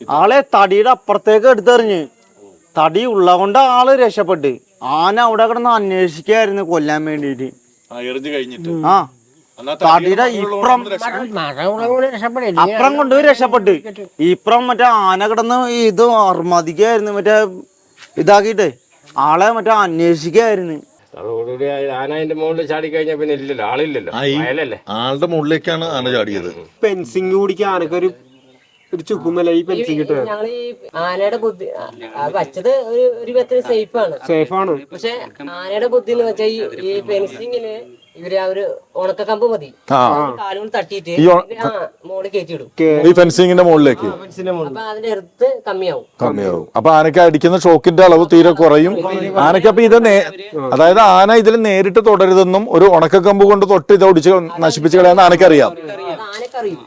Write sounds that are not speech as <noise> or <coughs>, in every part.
ആളെ തടിയുടെ അപ്പുറത്തേക്ക് എടുത്തെറിഞ്ഞ്. തടി ഉള്ള കൊണ്ട് ആൾ രക്ഷപ്പെട്ട്. ആന അവിടെ കിടന്ന് അന്വേഷിക്കായിരുന്നു കൊല്ലാൻ വേണ്ടിട്ട് ആ കഴിഞ്ഞിട്ട്. ആ. എന്നാ തടിയുടെ ഇപ്പുറം അപ്പുറം കൊണ്ടുപോയി രക്ഷപ്പെട്ട്. ഇപ്പുറം മറ്റേ ആന കിടന്ന് ഇത് അർമതിക്കായിരുന്നു മറ്റേ ഇതാക്കിട്ട് ആളെ മറ്റേ അന്വേഷിക്കായിരുന്നു. അതോടുകൂടി ആന അതിന്റെ മുകളിൽ ചാടി കഴിഞ്ഞാൽ പിന്നെ ഇല്ലല്ലോ ആളില്ലല്ലോ. ആളുടെ മുകളിലേക്കാണ് ആന ചാടിയത്. പെൻസിങ് കുടിക്കാൻ ആനക്കൊരു ഒരു ചുക്കുമല ഈ പെൻസിങ് കിട്ടുക. ഞങ്ങൾ ഈ ആനയുടെ ബുദ്ധി ആ, വച്ചത് ഒരു ഒരു വിധത്തിൽ സേഫ് ആണ് സേഫ് ആണ് പക്ഷെ ആനയുടെ ബുദ്ധി എന്ന് വെച്ചാൽ ഈ ഈ ഫെൻസിങ്ങിന് ഇവർ ആ ഒരു ഉണക്കക്കമ്പ് മതി. ആ. കാലുകൊണ്ട് തട്ടിയിട്ട് ഈ ഒ- ആ മോൾ കയറ്റിയിടും. ഈ ഫെൻസിങ്ങിന്റെ മുകളിലേക്ക് അപ്പൊ അതിന്റെ എർത്ത് കമ്മിയാവും. കമ്മിയാവും. അപ്പൊ ആനയ്ക്ക് അടിക്കുന്ന ഷോക്കിന്റെ അളവ് തീരെ കുറയും. ആനയ്ക്ക് അപ്പൊ ഇത് നേ- അതായത് ആന ഇതിൽ നേരിട്ട് തുടരുതെന്നും ഒരു ഉണക്കക്കമ്പ് കൊണ്ട് തൊട്ട് ഇത് ഒടിച്ച് നശിപ്പിച്ച് കളയാന്ന് ആനക്കറിയാം ആനക്കറിയും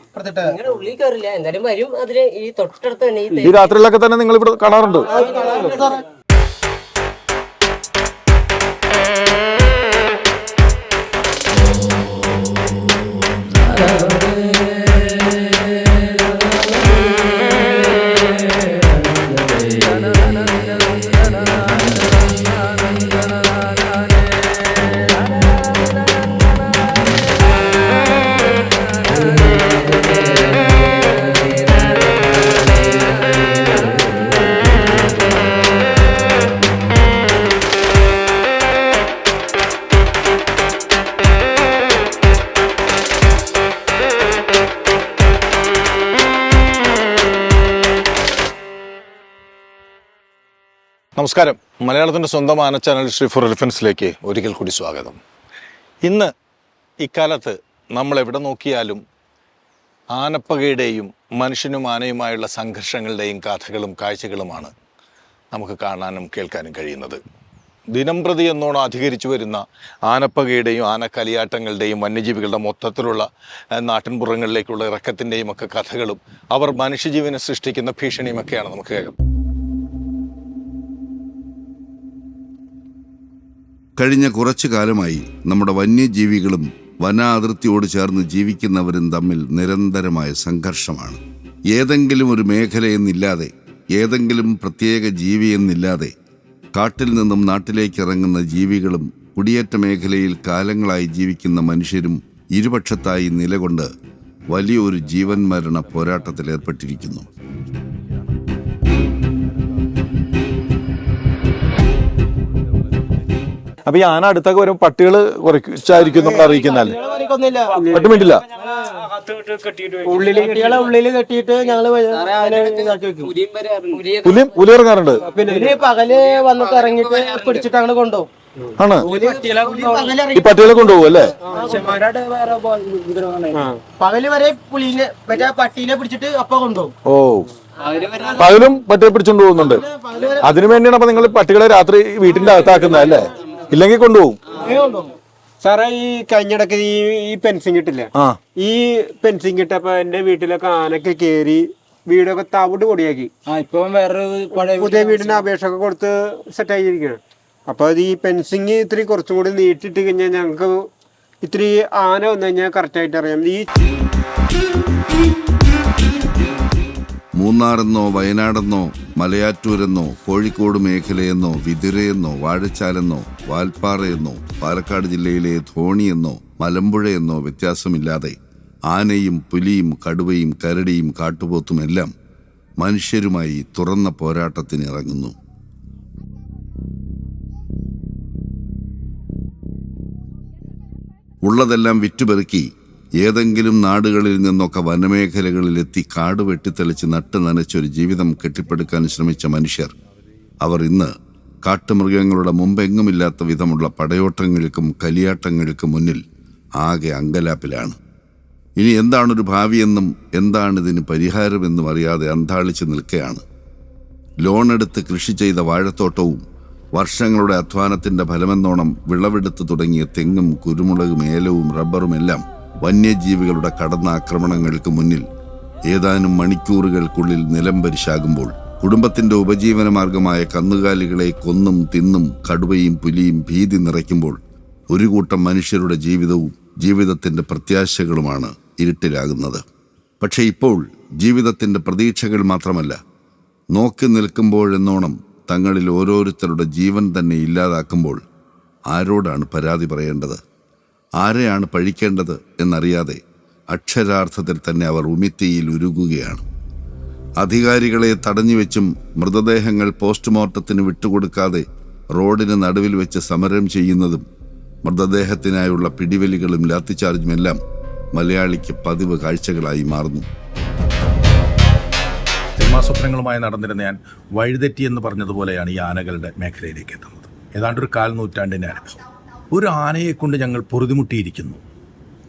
നിങ്ങളുടെ ഉള്ളിൽ കയറില്ല. എന്തായാലും വരും. അതിൽ ഈ തൊട്ടടുത്ത് തന്നെ ഈ ഈ രാത്രിയിലൊക്കെ തന്നെ നിങ്ങൾ ഇവിടെ കാണാറുണ്ട് നമസ്കാരം. മലയാളത്തിന്റെ സ്വന്തം ആന ചാനൽ ശ്രീ ഫോർ എലിഫൻസിലേക്ക് ഒരിക്കൽ കൂടി സ്വാഗതം. ഇന്ന് ഇക്കാലത്ത് നമ്മൾ എവിടെ നോക്കിയാലും ആനപ്പകയുടെയും മനുഷ്യനും ആനയുമായുള്ള സംഘർഷങ്ങളുടെയും കഥകളും കാഴ്ചകളുമാണ് നമുക്ക് കാണാനും കേൾക്കാനും കഴിയുന്നത്. ദിനംപ്രതി എന്നോണം അധികരിച്ചു വരുന്ന ആനപ്പകയുടെയും ആനക്കലിയാട്ടങ്ങളുടെയും വന്യജീവികളുടെ മൊത്തത്തിലുള്ള നാട്ടിൻപുറങ്ങളിലേക്കുള്ള ഇറക്കത്തിന്റെയും ഒക്കെ കഥകളും അവർ മനുഷ്യജീവനെ സൃഷ്ടിക്കുന്ന ഭീഷണിയുമൊക്കെയാണ് നമുക്ക് കേൾക്കാം. കഴിഞ്ഞ കുറച്ചു കാലമായി നമ്മുടെ വന്യജീവികളും വനാതിർത്തിയോട് ചേർന്ന് ജീവിക്കുന്നവരും തമ്മിൽ നിരന്തരമായ സംഘർഷമാണ്. ഏതെങ്കിലും ഒരു മേഖലയെന്നില്ലാതെ ഏതെങ്കിലും പ്രത്യേക ജീവിയെന്നില്ലാതെ കാട്ടിൽ നിന്നും നാട്ടിലേക്ക് ഇറങ്ങുന്ന ജീവികളും കുടിയേറ്റ മേഖലയിൽ കാലങ്ങളായി ജീവിക്കുന്ന മനുഷ്യരും ഇരുപക്ഷത്തായി നിലകൊണ്ട് വലിയൊരു ജീവൻ മരണ പോരാട്ടത്തിൽ അപ്പൊ ഈ ആന അടുത്തൊക്കെ വരും പട്ടികൾ കുറച്ചായിരിക്കും നമ്മൾ അറിയിക്കുന്നല്ലേ പട്ടി മിണ്ടില്ല. ഉള്ളിൽ ഉള്ളിൽ കെട്ടിയിട്ട് ഞങ്ങൾ പുലിയും വെക്കും പുലി പുലി ഇറങ്ങാറുണ്ട്. പിന്നെ പകൽ വന്നിട്ട് ഇറങ്ങിട്ട് പിടിച്ചിട്ട് അങ്ങോട്ട് കൊണ്ടുപോകും. ആണ്? ഈ പട്ടികളെ കൊണ്ടുപോകും അല്ലേ? പകൽ വരെ പുലിനെ മറ്റേ പട്ടീനെ പിടിച്ചിട്ട് അപ്പൊ കൊണ്ടുപോകും. ഓ. പകലും പട്ടിയെ പിടിച്ചോണ്ട് പോകുന്നുണ്ട്. അതിനു വേണ്ടിയാണ് അപ്പൊ നിങ്ങൾ പട്ടികളെ രാത്രി വീട്ടിന്റെ അകത്താക്കുന്നത് അല്ലേ ഇല്ലെങ്കിൽ കൊണ്ടുപോകും. സാറേ ഈ കഴിഞ്ഞിടക്ക് ഈ ഈ പെൻസിങ് കിട്ടില്ല ആ. ഈ പെൻസിങ് കിട്ടപ്പോ എന്റെ വീട്ടിലൊക്കെ ആനൊക്കെ കേറി വീടൊക്കെ തവിട് പൊടിയാക്കി. പുതിയ വീടിന് അപേക്ഷ ഒക്കെ കൊടുത്ത് സെറ്റ് ആക്കിയിരിക്കുകയാണ് അപ്പൊ അത് ഈ പെൻസിങ് ഇത്തിരി കുറച്ചും കൂടി നീട്ടിട്ട് കഴിഞ്ഞാൽ ഞങ്ങൾക്ക് ഇത്തിരി ആന വന്നു കഴിഞ്ഞാൽ കറക്റ്റ് ആയിട്ട് അറിയാം. ഈ മൂന്നാറെന്നോ വയനാടെന്നോ മലയാറ്റൂരെന്നോ കോഴിക്കോട് മേഖലയെന്നോ വിതുരയെന്നോ വാഴച്ചാലെന്നോ വാൽപ്പാറയെന്നോ പാലക്കാട് ജില്ലയിലെ ധോണിയെന്നോ മലമ്പുഴയെന്നോ വ്യത്യാസമില്ലാതെ ആനയും പുലിയും കടുവയും കരടിയും കാട്ടുപോത്തുമെല്ലാം മനുഷ്യരുമായി തുറന്ന പോരാട്ടത്തിന് ഇറങ്ങുന്നു. ഉള്ളതെല്ലാം വിറ്റുപെറുക്കി ഏതെങ്കിലും നാടുകളിൽ നിന്നൊക്കെ വനമേഖലകളിലെത്തി കാട് വെട്ടിത്തെളിച്ച് നട്ട് നനച്ചൊരു ജീവിതം കെട്ടിപ്പടുക്കാൻ ശ്രമിച്ച മനുഷ്യർ. അവർ ഇന്ന് കാട്ടുമൃഗങ്ങളുടെ മുമ്പെങ്ങുമില്ലാത്ത വിധമുള്ള പടയോട്ടങ്ങൾക്കും കലിയാട്ടങ്ങൾക്കും മുന്നിൽ ആകെ അങ്കലാപ്പിലാണ്. ഇനി എന്താണൊരു ഭാവിയെന്നും എന്താണിതിന് പരിഹാരമെന്നും അറിയാതെ അന്താളിച്ച് നിൽക്കുകയാണ് ലോണെടുത്ത് കൃഷി ചെയ്ത വാഴത്തോട്ടവും വർഷങ്ങളുടെ അധ്വാനത്തിന്റെ ഫലമെന്നോണം വിളവെടുത്ത് തുടങ്ങിയ തെങ്ങും കുരുമുളകും ഏലവും റബ്ബറുമെല്ലാം വന്യജീവികളുടെ കടന്നാക്രമണങ്ങൾക്ക് മുന്നിൽ ഏതാനും മണിക്കൂറുകൾക്കുള്ളിൽ നിലംപരിശാകുമ്പോൾ കുടുംബത്തിന്റെ ഉപജീവന മാർഗമായ കന്നുകാലികളെ കൊന്നും തിന്നും കടുവയും പുലിയും ഭീതി നിറയ്ക്കുമ്പോൾ ഒരു കൂട്ടം മനുഷ്യരുടെ ജീവിതവും ജീവിതത്തിന്റെ പ്രത്യാശകളുമാണ് ഇരുട്ടിലാകുന്നത്. പക്ഷേ ഇപ്പോൾ ജീവിതത്തിന്റെ പ്രതീക്ഷകൾ മാത്രമല്ല നോക്കി നിൽക്കുമ്പോഴെന്നോണം തങ്ങളിൽ ഓരോരുത്തരുടെ ജീവൻ തന്നെ ഇല്ലാതാക്കുമ്പോൾ ആരോടാണ് പരാതി പറയേണ്ടത്? ആരെയാണ് പഴിക്കേണ്ടത് എന്നറിയാതെ അക്ഷരാർത്ഥത്തിൽ തന്നെ അവർ ഉമിത്തിയിൽ ഉരുകുകയാണ്. അധികാരികളെ തടഞ്ഞുവെച്ചും മൃതദേഹങ്ങൾ പോസ്റ്റ്മോർട്ടത്തിന് വിട്ടുകൊടുക്കാതെ റോഡിന് നടുവിൽ വെച്ച് സമരം ചെയ്യുന്നതും മൃതദേഹത്തിനായുള്ള പിടിവലികളും ലാത്തിച്ചാർജുമെല്ലാം മലയാളിക്ക് പതിവ് കാഴ്ചകളായി മാറുന്നു. സിനിമാ സ്വപ്നങ്ങളുമായി നടന്നിരുന്ന ഞാൻ വഴിതെറ്റി എന്ന് പറഞ്ഞതുപോലെയാണ് ഈ ആനകളുടെ മേഖലയിലേക്ക് എത്തുന്നത്. ഏതാണ്ട് ഒരു കാൽ നൂറ്റാണ്ടിന്റെ അനുഭവം. ഒരു ആനയെ കൊണ്ട് ഞങ്ങൾ പൊറുതിമുട്ടിയിരിക്കുന്നു.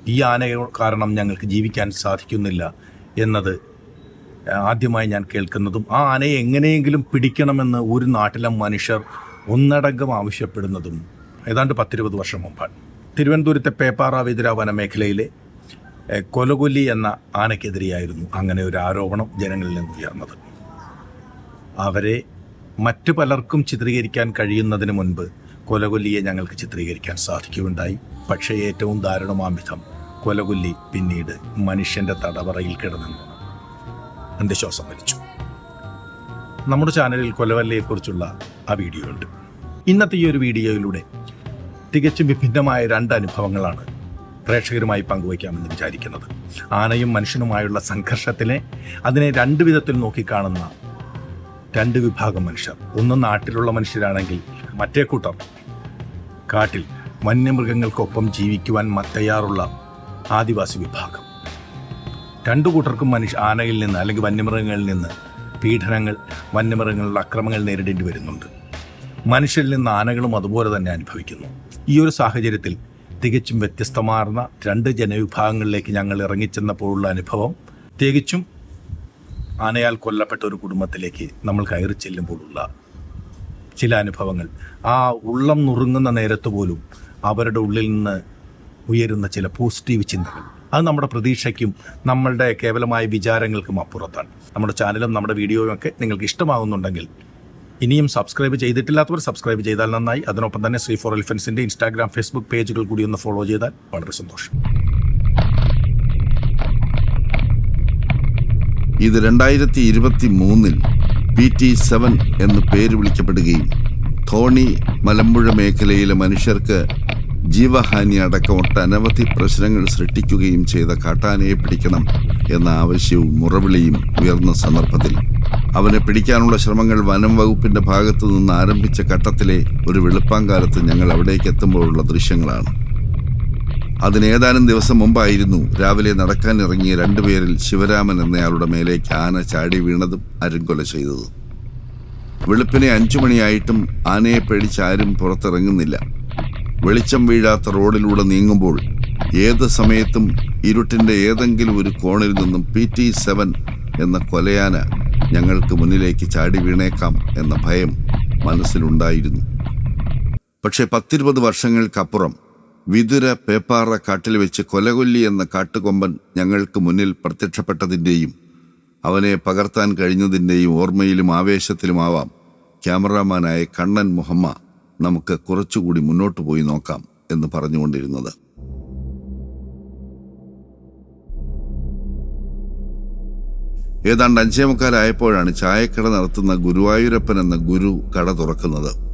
ഈ ആന കാരണം ഞങ്ങൾക്ക് ജീവിക്കാൻ സാധിക്കുന്നില്ല എന്നത് ആദ്യമായി ഞാൻ കേൾക്കുന്നതും ആ ആനയെ എങ്ങനെയെങ്കിലും പിടിക്കണമെന്ന് ഒരു നാട്ടിലെ മനുഷ്യർ ഒന്നടങ്കം ആവശ്യപ്പെടുന്നതും ഏതാണ്ട് പത്തിരുപത് വർഷം മുമ്പാണ്. തിരുവനന്തപുരത്തെ പേപ്പാറ വിതിര വനമേഖലയിലെ കൊലകൊല്ലി എന്ന ആനയ്ക്കെതിരെയായിരുന്നു അങ്ങനെ ഒരു ആരോപണം ജനങ്ങളിൽ നിന്ന് ഉയർന്നത്. അവരെ മറ്റു പലർക്കും ചിത്രീകരിക്കാൻ കഴിയുന്നതിന് മുൻപ് കൊലകൊല്ലിയെ ഞങ്ങൾക്ക് ചിത്രീകരിക്കാൻ സാധിക്കുകയുണ്ടായി. പക്ഷേ ഏറ്റവും ദാരുണമാം വിധം കൊലകൊല്ലി പിന്നീട് മനുഷ്യന്റെ തടവറയിൽ കിടന്നു അന്ത്യശ്വാസം വലിച്ചു. നമ്മുടെ ചാനലിൽ കൊലവല്ലയെക്കുറിച്ചുള്ള ആ വീഡിയോ ഉണ്ട് ഇന്നത്തെ ഈ ഒരു വീഡിയോയിലൂടെ തികച്ചും വിഭിന്നമായ രണ്ട് അനുഭവങ്ങളാണ് പ്രേക്ഷകരുമായി പങ്കുവയ്ക്കാമെന്ന് വിചാരിക്കുന്നത്. ആനയും മനുഷ്യനുമായുള്ള സംഘർഷത്തിനെ അതിനെ രണ്ട് വിധത്തിൽ നോക്കിക്കാണുന്ന രണ്ട് വിഭാഗം മനുഷ്യർ. ഒന്ന് നാട്ടിലുള്ള മനുഷ്യരാണെങ്കിൽ മറ്റേ കൂട്ടം. കാട്ടിൽ വന്യമൃഗങ്ങൾക്കൊപ്പം ജീവിക്കുവാൻ തയ്യാറുള്ള ആദിവാസി വിഭാഗം. രണ്ടു കൂട്ടർക്കും മനുഷ്യ ആനയിൽ നിന്ന് അല്ലെങ്കിൽ വന്യമൃഗങ്ങളിൽ നിന്ന് പീഡനങ്ങൾ വന്യമൃഗങ്ങളുടെ അക്രമങ്ങൾ നേരിടേണ്ടി വരുന്നുണ്ട്. മനുഷ്യരിൽ നിന്ന് ആനകളും അതുപോലെ തന്നെ അനുഭവിക്കുന്നു. ഈ ഒരു സാഹചര്യത്തിൽ തികച്ചും വ്യത്യസ്തമാർന്ന രണ്ട് ജനവിഭാഗങ്ങളിലേക്ക് ഞങ്ങൾ ഇറങ്ങിച്ചെന്നപ്പോഴുള്ള അനുഭവം തികച്ചും ആനയാൽ കൊല്ലപ്പെട്ട ഒരു കുടുംബത്തിലേക്ക് നമ്മൾ കയറി ചെല്ലുമ്പോഴുള്ള ചില അനുഭവങ്ങൾ. ആ ഉള്ളം നുറുങ്ങുന്ന നേരത്ത് പോലും അവരുടെ ഉള്ളിൽ നിന്ന് ഉയരുന്ന ചില പോസിറ്റീവ് ചിന്തകൾ. അത് നമ്മുടെ പ്രതീക്ഷയ്ക്കും നമ്മളുടെ കേവലമായ വിചാരങ്ങൾക്കും അപ്പുറത്താണ്. നമ്മുടെ ചാനലും നമ്മുടെ വീഡിയോയും ഒക്കെ നിങ്ങൾക്ക് ഇഷ്ടമാകുന്നുണ്ടെങ്കിൽ ഇനിയും സബ്സ്ക്രൈബ് ചെയ്തിട്ടില്ലാത്തവർ സബ്സ്ക്രൈബ് ചെയ്താൽ നന്നായി. അതിനൊപ്പം തന്നെ ശ്രീ ഫോർ എലിഫൻസിന്റെ ഇൻസ്റ്റാഗ്രാം ഫേസ്ബുക്ക് പേജുകൾ കൂടി ഒന്ന് ഫോളോ ചെയ്താൽ വളരെ സന്തോഷം. ഇത് രണ്ടായിരത്തി ഇരുപത്തി മൂന്നിൽ പി ടി സെവൻ എന്ന് പേര് വിളിക്കപ്പെടുകയും ധോണി മലമ്പുഴ മേഖലയിലെ മനുഷ്യർക്ക് ജീവഹാനി അടക്കം ഒട്ടനവധി പ്രശ്നങ്ങൾ സൃഷ്ടിക്കുകയും ചെയ്ത കാട്ടാനയെ പിടിക്കണം എന്ന ആവശ്യവും മുറവിളിയും ഉയർന്ന സന്ദർഭത്തിൽ. അവനെ പിടിക്കാനുള്ള ശ്രമങ്ങൾ വനം വകുപ്പിന്റെ ഭാഗത്തു നിന്ന് ആരംഭിച്ച ഘട്ടത്തിലെ ഒരു വെളുപ്പാങ്കാലത്ത് ഞങ്ങൾ അവിടേക്ക് എത്തുമ്പോഴുള്ള ദൃശ്യങ്ങളാണ്. അതിന് ഏതാനും ദിവസം മുമ്പായിരുന്നു രാവിലെ നടക്കാൻ ഇറങ്ങിയ രണ്ടുപേരിൽ ശിവരാമൻ എന്നയാളുടെ മേലേക്ക് ആന ചാടി വീണതും അരുങ്കൊല ചെയ്തതും. വെളുപ്പിനെ അഞ്ചു മണിയായിട്ടും ആനയെ പേടിച്ച് ആരും പുറത്തിറങ്ങുന്നില്ല. വെളിച്ചം വീഴാത്ത റോഡിലൂടെ നീങ്ങുമ്പോൾ ഏത് സമയത്തും ഇരുട്ടിന്റെ ഏതെങ്കിലും ഒരു കോണിൽ നിന്നും പി ടി സെവൻ എന്ന കൊലയാന ഞങ്ങൾക്ക് മുന്നിലേക്ക് ചാടി വീണേക്കാം എന്ന ഭയം മനസ്സിലുണ്ടായിരുന്നു. പക്ഷേ പത്തിരുപത് വർഷങ്ങൾക്കപ്പുറം വിതുര പേപ്പാറ കാട്ടിൽ വെച്ച് കൊലകൊല്ലി എന്ന കാട്ടുകൊമ്പൻ ഞങ്ങൾക്ക് മുന്നിൽ പ്രത്യക്ഷപ്പെട്ടതിന്റെയും അവനെ പകർത്താൻ കഴിഞ്ഞതിന്റെയും ഓർമ്മയിലും ആവേശത്തിലുമാവാം. ക്യാമറാമാനായ കണ്ണൻ മുഹമ്മ നമുക്ക് കുറച്ചുകൂടി മുന്നോട്ട് പോയി നോക്കാം എന്ന് പറഞ്ഞുകൊണ്ടിരുന്നത്. ഏതാണ്ട് അഞ്ചേമുക്കാലായപ്പോഴാണ് ചായക്കട നടത്തുന്ന ഗുരുവായൂരപ്പൻ എന്ന ഗുരു കട തുറക്കുന്നത്.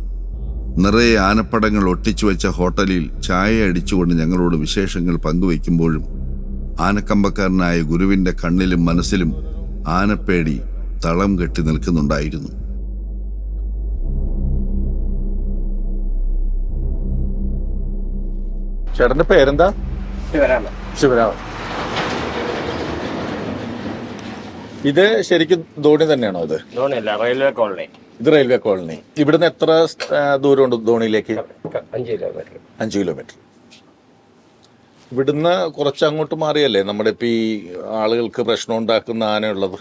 നിറയെ ആനപ്പടങ്ങൾ ഒട്ടിച്ചു വെച്ച ഹോട്ടലിൽ ചായ അടിച്ചുകൊണ്ട് ഞങ്ങളോട് വിശേഷങ്ങൾ പങ്കുവയ്ക്കുമ്പോഴും ആനക്കമ്പക്കാരനായ ഗുരുവിന്റെ കണ്ണിലും മനസ്സിലും ആനപ്പേടി തളം കെട്ടി നിൽക്കുന്നുണ്ടായിരുന്നു. ചേട്ടന്റെ പേരെന്താ? ശിവരാമൻ. ശിവരാമൻ. ഇത് ശരിക്കും ധോണി തന്നെയാണോ ഇത്? ധോണിയല്ല റെയിൽവേ കോളനി. ഇത് റെയിൽവേ കോളനി. ഇവിടുന്ന് എത്ര ദൂരം ദൂരമുണ്ട് ധോണിയിലേക്ക്? അഞ്ച് കിലോമീറ്റർ അഞ്ച് കിലോമീറ്റർ ഇവിടുന്ന് കുറച്ച് അങ്ങോട്ട് മാറിയല്ലേ? നമ്മുടെ ഇപ്പൊ ഈ ആളുകൾക്ക് പ്രശ്നം ഉണ്ടാക്കുന്ന ആനയുള്ളത്.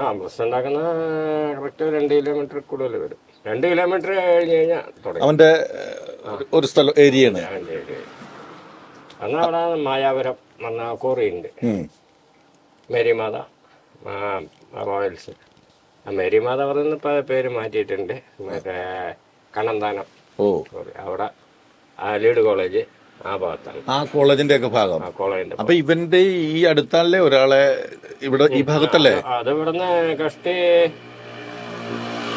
ആ പ്രശ്നം ഉണ്ടാക്കുന്ന കറക്റ്റ് രണ്ട് കിലോമീറ്റർ കൂടുതൽ വരും. രണ്ട് കിലോമീറ്റർ കഴിഞ്ഞ് കഴിഞ്ഞാൽ അവന്റെ ഒരു സ്ഥലം ഏരിയയാണ്. അന്ന് അവിടെ മായാപുരം വന്ന കോറിയുണ്ട്. മേരിമാത റോയൽസ്. മേരിമാത മാതാവ് ഇപ്പം പേര് മാറ്റിയിട്ടുണ്ട്. മറ്റേ കണ്ണന്താനം. ഓ. അവിടെ ലീഡ് കോളേജ് ആ ഭാഗത്താണ്. ആ കോളേജിന്റെ ഒക്കെ ഭാഗം. അപ്പൊ ഇവന്റെ ഈ അടുത്താണല്ലേ ഒരാളെ ഇവിടെ ഈ ഭാഗത്തല്ലേ? അത് ഇവിടുന്ന് കഷ്ടി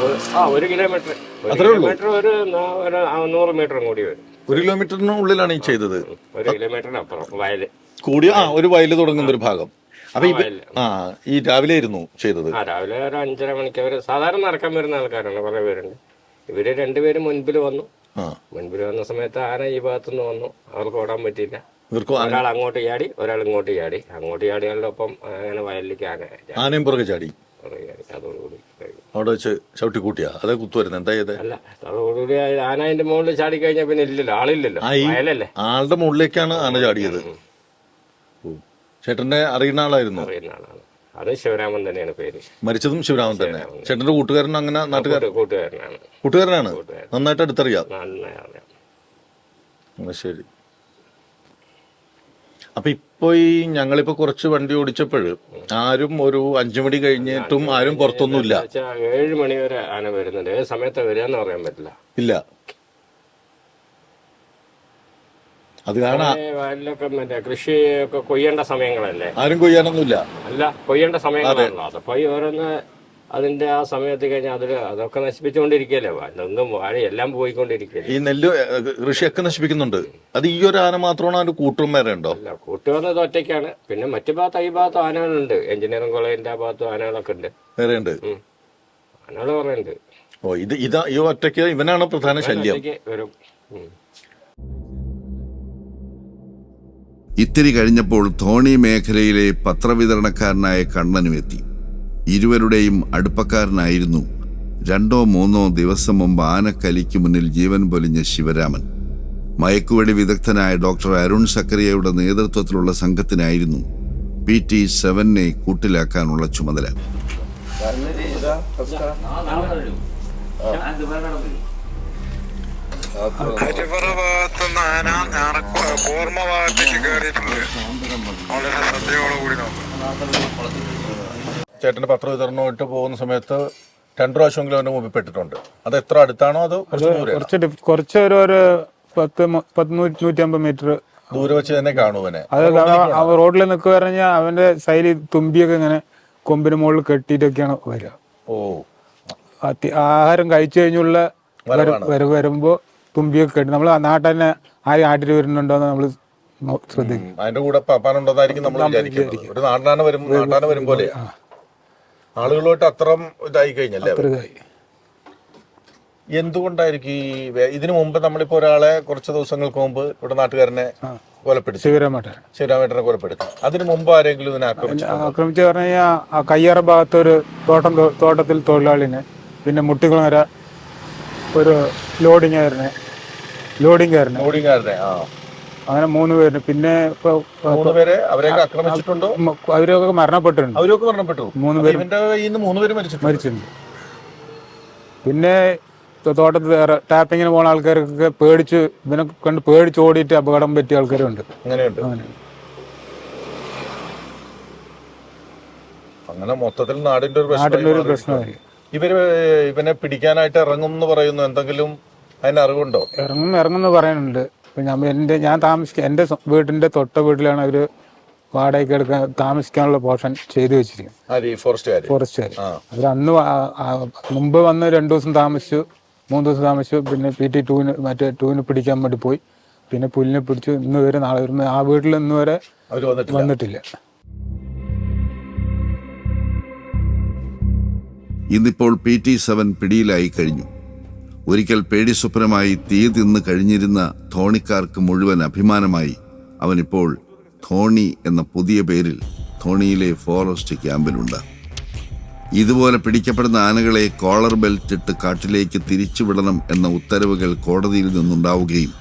ഒരു- ആ ഒരു കിലോമീറ്റർ. അത്രേ ഉള്ളൂ? ഒരു നൂറ് മീറ്ററും കൂടി വരും. ഒരു കിലോമീറ്ററിനുള്ളിലാണ് ഈ ചെയ്തത്. ഒരു കിലോമീറ്ററിനപ്പുറം വയൽ. കൂടിയ ആ ഒരു വയൽ തുടങ്ങുന്ന ഒരു ഭാഗം. അപ്പൊ ആ ഈ രാവിലെ ആയിരുന്നു ചെയ്തത്. ആ രാവിലെ ഒരു അഞ്ചര മണിക്ക് അവർ സാധാരണ നടക്കാൻ വരുന്ന ആൾക്കാരാണ് കുറെ പേരുണ്ട്. ഇവർ രണ്ടുപേരും മുൻപിൽ വന്നു. ആ. മുൻപിൽ വന്ന സമയത്ത് ആന ഈ ഭാഗത്തുനിന്ന് വന്നു? അവർക്ക് ഓടാൻ പറ്റിയില്ല. ഇവർക്ക് ആ- ഒരാൾ അങ്ങോട്ട് ചാടി ഒരാൾ ഇങ്ങോട്ട് ചാടി. അങ്ങോട്ട് ചാടിയാളുടെ ഒപ്പം അങ്ങനെ വയലിലേക്ക് ആന ചാടി. ആനയും പുറകെ ചാടി. പുറകെ ചാടി. അതോടുകൂടി കഴിഞ്ഞു. അവിടെ വെച്ച് ചവിട്ടി കൂട്ടിയാ അതേ കുത്തുവരുന്നത് എന്താ ചെയ്തേ? അല്ല അതോടുകൂടി ആ ആന അതിന്റെ മുകളിൽ ചാടി കഴിഞ്ഞാൽ പിന്നെ ഇല്ലല്ലോ ആളില്ലല്ലോ. ആ ഈ വയലല്ലേ? ആളുടെ മുകളിലേക്കാണ് ആന ചാടിയത്. ഓ. ചേട്ടന്റെ അറിയുന്ന ആളായിരുന്നു. അറിയുന്ന ആളാണ്. അത് ശിവരാമൻ തന്നെയാണ് പേര്. മരിച്ചതും ശിവരാമൻ തന്നെ. ചേട്ടന്റെ കൂട്ടുകാരൻ അങ്ങനെ നാട്ടുകാരൻ കൂട്ടുകാരനാണ്. കൂട്ടുകാരനാണ്? നന്നായിട്ട് അടുത്തറിയാം. നന്നായി അറിയാം. ശരി. അപ്പൊ ഇപ്പൊ ഈ ഞങ്ങളിപ്പോ കുറച്ച് വണ്ടി ഓടിച്ചപ്പോൾ ആരും ഒരു അഞ്ചു മണി കഴിഞ്ഞിട്ടും ആരും പുറത്തൊന്നുമില്ല. ഏഴ് മണി വരെ ആന വരുന്നുണ്ട്. ഏത് സമയത്ത് എന്ന് പറയാൻ പറ്റില്ല. ഇല്ല. അത് കാരണം വയലിലൊക്കെ മറ്റേ കൃഷിയൊക്കെ കൊയ്യേണ്ട സമയങ്ങളല്ലേ? ആരും കൊയ്യാനൊന്നുമില്ല. അല്ല കൊയ്യേണ്ട സമയങ്ങളാണല്ലോ. അതപ്പോ ഈ ഓരോന്ന് അതിന്റെ ആ സമയത്ത് കഴിഞ്ഞാൽ അതിൽ അതൊക്കെ നശിപ്പിച്ചുകൊണ്ടിരിക്കുകയല്ലേ? അതൊന്നും വാഴ എല്ലാം പോയിക്കൊണ്ടിരിക്കുകയല്ലേ? ഈ നെല്ല് കൃഷിയൊക്കെ നശിപ്പിക്കുന്നുണ്ട്. അത് ഈ ഒരു ആന മാത്രമാണ് അതിന്റെ കൂട്ടും വേറെ ഉണ്ടോ? അല്ല കൂട്ടുവന്നത് ഒറ്റയ്ക്കാണ്. പിന്നെ മറ്റു ഭാഗത്ത് ഈ ഭാഗത്ത് ആനകളുണ്ട്. എഞ്ചിനീയറിംഗ് കോളേജിന്റെ ആ ഭാഗത്ത് ആനകളൊക്കെ ഉണ്ട്. വേറെ ഉണ്ട്. ആനകൾ പറയുന്നുണ്ട് ഓ ഇത് ഇതാ ഈ ഒറ്റയ്ക്ക് ഇവനാണ് പ്രധാന ശല്യം. വരും. ഇത്തിരി കഴിഞ്ഞപ്പോൾ ധോണി മേഖലയിലെ പത്രവിതരണക്കാരനായ കണ്ണനും എത്തി. ഇരുവരുടെയും അടുപ്പക്കാരനായിരുന്നു രണ്ടോ മൂന്നോ ദിവസം മുമ്പ് ആനക്കലിക്ക് മുന്നിൽ ജീവൻ പൊലിഞ്ഞ ശിവരാമൻ. മയക്കുവെടി വിദഗ്ധനായ ഡോക്ടർ അരുൺ സക്കറിയയുടെ നേതൃത്വത്തിലുള്ള സംഘത്തിനായിരുന്നു പി ടി സെവനെ കൂട്ടിലാക്കാനുള്ള ചുമതല. ഭാഗത്തുനിന്ന് ആന കൂർമ്മ ഭാഗത്തേക്ക് കയറിയിട്ടുണ്ട് വളരെ ശ്രദ്ധയോടുകൂടി നോക്കും. ചേട്ടന്റെ പത്രവിതരണമായിട്ട് പോകുന്ന സമയത്ത് രണ്ടു പ്രാവശ്യമെങ്കിലും അവന്റെ മുമ്പിൽ പെട്ടിട്ടുണ്ട്. അത് എത്ര അടുത്താണോ അത് കുറച്ച് കുറച്ച് ഒരു ഒരു പത്ത് നൂറ്റി അമ്പത് മീറ്റർ ദൂരെ വെച്ച് തന്നെ കാണുവനെ അത് റോഡിൽ നിൽക്കുക പറഞ്ഞാൽ അവന്റെ സൈഡിൽ തുമ്പിയൊക്കെ ഇങ്ങനെ കൊമ്പിന് മുകളിൽ കെട്ടിയിട്ടൊക്കെയാണ് വരിക. ഓ. ആഹാരം കഴിച്ചു കഴിഞ്ഞുള്ള വര- വരവ് വരുമ്പോ തുമ്പിയൊക്കെ കെട്ടി നമ്മൾ നാട്ടിൽ തന്നെ ആരും എന്ന് നമ്മൾ ശ്രദ്ധിക്കും. അതിന്റെ കൂടെ പാപ്പാനുണ്ടെന്നായിരിക്കും നമ്മൾ വിചാരിക്കുന്നത്. ഒരു നാടാന വരും നാട്ടാന വരും പോലെ. ആളുകളുമായിട്ട് അത്രം ഇതായി കഴിഞ്ഞല്ലേ? ഇതായി. എന്തുകൊണ്ടായിരിക്കും ഈ വേ- ഇതിനു മുമ്പ് നമ്മളിപ്പോ ഒരാളെ കുറച്ച് ദിവസങ്ങൾക്ക് മുമ്പ് ഇവിടെ നാട്ടുകാരനെ കൊലപ്പെടുത്തി. ശിവരാമേട്ടൻ ശിവരാമേട്ടനെ കൊലപ്പെടുത്തി. അതിനു മുമ്പ് ആരെങ്കിലും ഇതിനെ ആക്രമിച്ചു ആക്രമിച്ച് പറഞ്ഞു കഴിഞ്ഞാൽ ആ കയ്യറ ഭാഗത്ത് ഒരു തോട്ടം തൊ- തോട്ടത്തിൽ തൊഴിലാളിനെ പിന്നെ മുട്ടിക്കുളങ്ങര ഒരു ലോഡിങ്ങുകാരനെ ലോഡിങ്ങുകാരനെ മോഡിങ്ങാരനെ ആ. അങ്ങനെ മൂന്ന് പേര് പിന്നെ ഇപ്പൊ മൂന്ന് പേരെ അവരെയൊക്കെ ആക്രമിച്ചിട്ടുണ്ടോ? മ- അവരൊക്കെ മരണപ്പെട്ടിട്ടുണ്ട്. അവരൊക്കെ മരണപ്പെട്ടു? മൂന്ന് അപ്പൊ പേര്. ഇവന്റെ കയ്യിൽ നിന്ന് മൂന്ന് പേര് മരിച്ചിട്ടുണ്ട്. മരിച്ചിട്ടുണ്ട്. പിന്നെ തോ- തോട്ടത്തിൽ വേറെ ടാപ്പിങ്ങിന് പോണ ആൾക്കാർക്കൊക്കെ പേടിച്ച് ഇതിനെ കണ്ട് പേടിച്ച് ഓടിയിട്ട് അപകടം പറ്റിയ ആൾക്കാരുണ്ട്. അങ്ങനെയുണ്ട്. അങ്ങനെ. അങ്ങനെ മൊത്തത്തിൽ നാടിന്റെ ഒരു പ്രശ്നമായി മാറിയിട്ടുണ്ട്. പ്രശ്നമായി. ഇവർ ഇവനെ പിടിക്കാനായിട്ട് ഇറങ്ങും എന്ന് പറയുന്നു. എന്തെങ്കിലും അതിന് അറിവുണ്ടോ ഇറങ്ങും ഇറങ്ങുമെന്ന് പറയുന്നുണ്ട് ഇപ്പൊ ഞാൻ എന്റെ ഞാൻ താമസിക്കുക എന്റെ സ്വ- വീടിന്റെ തൊട്ട വീട്ടിലാണ് അവർ വാടകയ്ക്ക് എടുക്കാൻ താമസിക്കാനുള്ള പോർഷൻ ചെയ്തു വെച്ചിരിക്കുന്നത്. ഫോറസ്റ്റുകാർ അവർ അന്ന് മുമ്പ് വന്ന് രണ്ടു ദിവസം താമസിച്ചു മൂന്ന് ദിവസം താമസിച്ചു പിന്നെ പി ടി ടൂവിന് മറ്റേ ടൂവിന് പിടിക്കാൻ വേണ്ടി പോയി. പിന്നെ പുല്ലിനെ പിടിച്ചു ഇന്ന് വരെ നാളെ വരുമ്പോൾ ആ വീട്ടിൽ ഇന്ന് വരെ അവർ വന്നിട്ടില്ല. വന്നിട്ടില്ല. ഇന്നിപ്പോൾ പി ടി സെവൻ പിടിയിലായി കഴിഞ്ഞു. ഒരിക്കൽ പേടിസ്വപ്നമായി തീ തിന്ന് കഴിഞ്ഞിരുന്ന ധോണിക്കാർക്ക് മുഴുവൻ അഭിമാനമായി. അവനിപ്പോൾ ധോണി എന്ന പുതിയ പേരിൽ ധോണിയിലെ ഫോറസ്റ്റ് ക്യാമ്പിലുണ്ട്. ഇതുപോലെ പിടിക്കപ്പെടുന്ന ആനകളെ കോളർ ബെൽറ്റ് ഇട്ട് കാട്ടിലേക്ക് തിരിച്ചുവിടണം എന്ന ഉത്തരവുകൾ കോടതിയിൽ നിന്നുണ്ടാവുകയും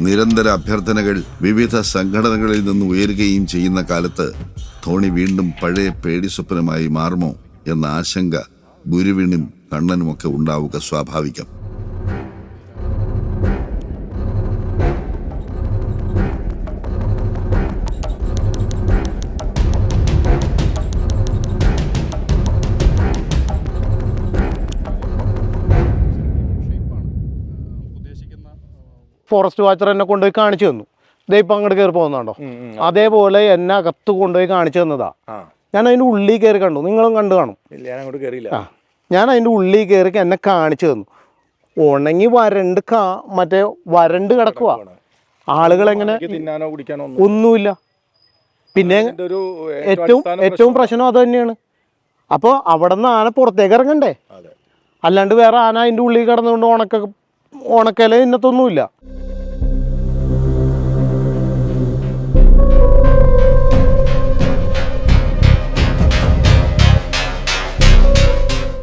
നിരന്തര അഭ്യർത്ഥനകൾ വിവിധ സംഘടനകളിൽ നിന്ന് ഉയരുകയും ചെയ്യുന്ന കാലത്ത് ധോണി വീണ്ടും പഴയ പേടിസ്വപ്നമായി മാറുമോ എന്ന ആശങ്ക ഗുരുവിനും കണ്ണനുമൊക്കെ ഉണ്ടാവുക സ്വാഭാവികം. ഫോറസ്റ്റ് വാച്ചർ എന്നെ കൊണ്ടുപോയി കാണിച്ചു തന്നു. ദേ ഇപ്പം അങ്ങോട്ട് കയറി പോകുന്നുണ്ടോ അതേപോലെ എന്നെ അകത്ത് കൊണ്ടുപോയി കാണിച്ചു തന്നതാ. ഞാൻ അതിന്റെ ഉള്ളിൽ കയറി കണ്ടു. നിങ്ങളും കണ്ടു കാണും. ഞാൻ ആ. അതിന്റെ ഉള്ളിൽ കയറി എന്നെ കാണിച്ചു തന്നു. ഉണങ്ങി വരണ്ട് കാ മറ്റേ വരണ്ട് കിടക്കുക ആളുകൾ എങ്ങനെ ഒന്നുമില്ല. പിന്നെ ഏറ്റവും ഏറ്റവും പ്രശ്നം അത് തന്നെയാണ്. അപ്പോൾ അവിടെ നിന്ന് ആന പുറത്തേക്ക് ഇറങ്ങണ്ടേ. അല്ലാണ്ട് വേറെ ആന അതിന്റെ ഉള്ളിൽ കിടന്നുകൊണ്ട് ഉണക്ക ഉണക്കല ഇന്നത്തൊന്നുമില്ല.